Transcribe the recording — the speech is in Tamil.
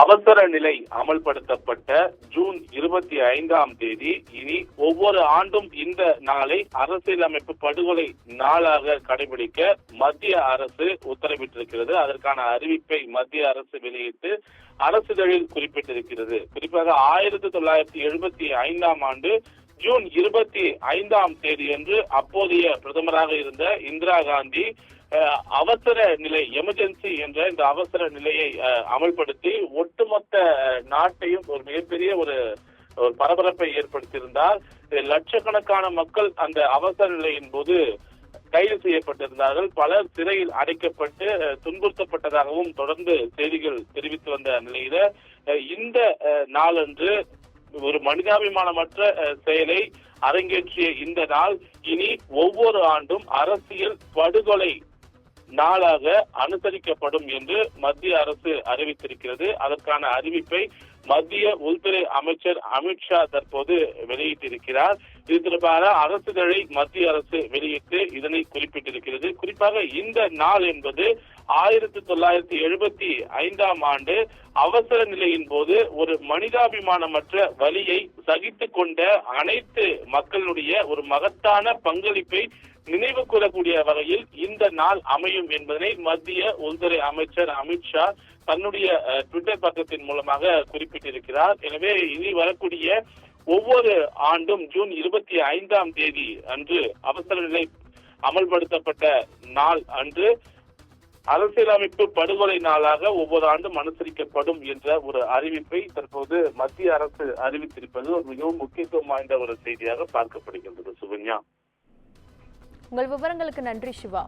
அவசர நிலை அமல்படுத்தப்பட்ட ஜூன் இருபத்தி ஐந்தாம் தேதி. இனி ஒவ்வொரு ஆண்டும் இந்த நாளை அரசியலமைப்பு படுகொலை நாளாக கடைபிடிக்க மத்திய அரசு உத்தரவிட்டிருக்கிறது. அதற்கான அறிவிப்பை மத்திய அரசு வெளியிட்டு அரசிதழில் குறிப்பிட்டிருக்கிறது. குறிப்பாக ஆயிரத்தி தொள்ளாயிரத்தி எழுபத்தி ஐந்தாம் ஆண்டு ஜூன் இருபத்தி ஐந்தாம் தேதியன்று அப்போதைய பிரதமராக இருந்த இந்திரா காந்தி அவசர நிலை எமர்ஜென்சி என்ற இந்த அவசர நிலையை அமல்படுத்தி ஒட்டுமொத்த நாட்டையும் ஒரு மிகப்பெரிய ஒரு ஒரு பரபரப்பை ஏற்படுத்தியிருந்தார். லட்சக்கணக்கான மக்கள் அந்த அவசர நிலையின் போது கைது செய்யப்பட்டிருந்தார்கள். பலர் சிறையில் அடைக்கப்பட்டு துன்புறுத்தப்பட்டதாகவும் தொடர்ந்து செய்திகள் தெரிவித்து வந்த நிலையில இந்த நாளன்று ஒரு மனிதாபிமானமற்ற செயலை அரங்கேற்றிய இந்த நாள் இனி ஒவ்வொரு ஆண்டும் அரசியல் படுகொலை நாளாக அனுசரிக்கப்படும் என்று மத்திய அரசு அறிவித்திருக்கிறது. அதற்கான அறிவிப்பை மத்திய உள்துறை அமைச்சர் அமித்ஷா தற்போது வெளியிட்டிருக்கிறார். இது தொடர்பாக அரசிதழை மத்திய அரசு வெளியிட்டு இதனை குறிப்பிட்டிருக்கிறது. குறிப்பாக இந்த நாள் என்பது ஆயிரத்தி தொள்ளாயிரத்தி எழுபத்தி ஐந்தாம் ஆண்டு அவசர நிலையின் போது ஒரு மனிதாபிமானமற்ற வழியை சகித்து கொண்ட அனைத்து மக்களுடைய ஒரு மகத்தான பங்களிப்பை நினைவு கூறக்கூடிய வகையில் இந்த நாள் அமையும் என்பதனை மத்திய உள்துறை அமைச்சர் அமித்ஷா தன்னுடைய ட்விட்டர் பக்கத்தின் மூலமாக குறிப்பிட்டிருக்கிறார். எனவே இனி வரக்கூடிய ஒவ்வொரு ஆண்டும் ஜூன் இருபத்தி ஐந்தாம் தேதி அன்று அவசர நிலை அமல்படுத்தப்பட்ட நாள் அன்று அரசியலமைப்பு படுகொலை நாளாக ஒவ்வொரு ஆண்டும் அனுசரிக்கப்படும் என்ற ஒரு அறிவிப்பை தற்போது மத்திய அரசு அறிவித்திருப்பது ஒரு மிகவும் முக்கியத்துவம் வாய்ந்த ஒரு செய்தியாக பார்க்கப்படுகின்றது சுகன்யா. உங்கள் விவரங்களுக்கு நன்றி சிவா.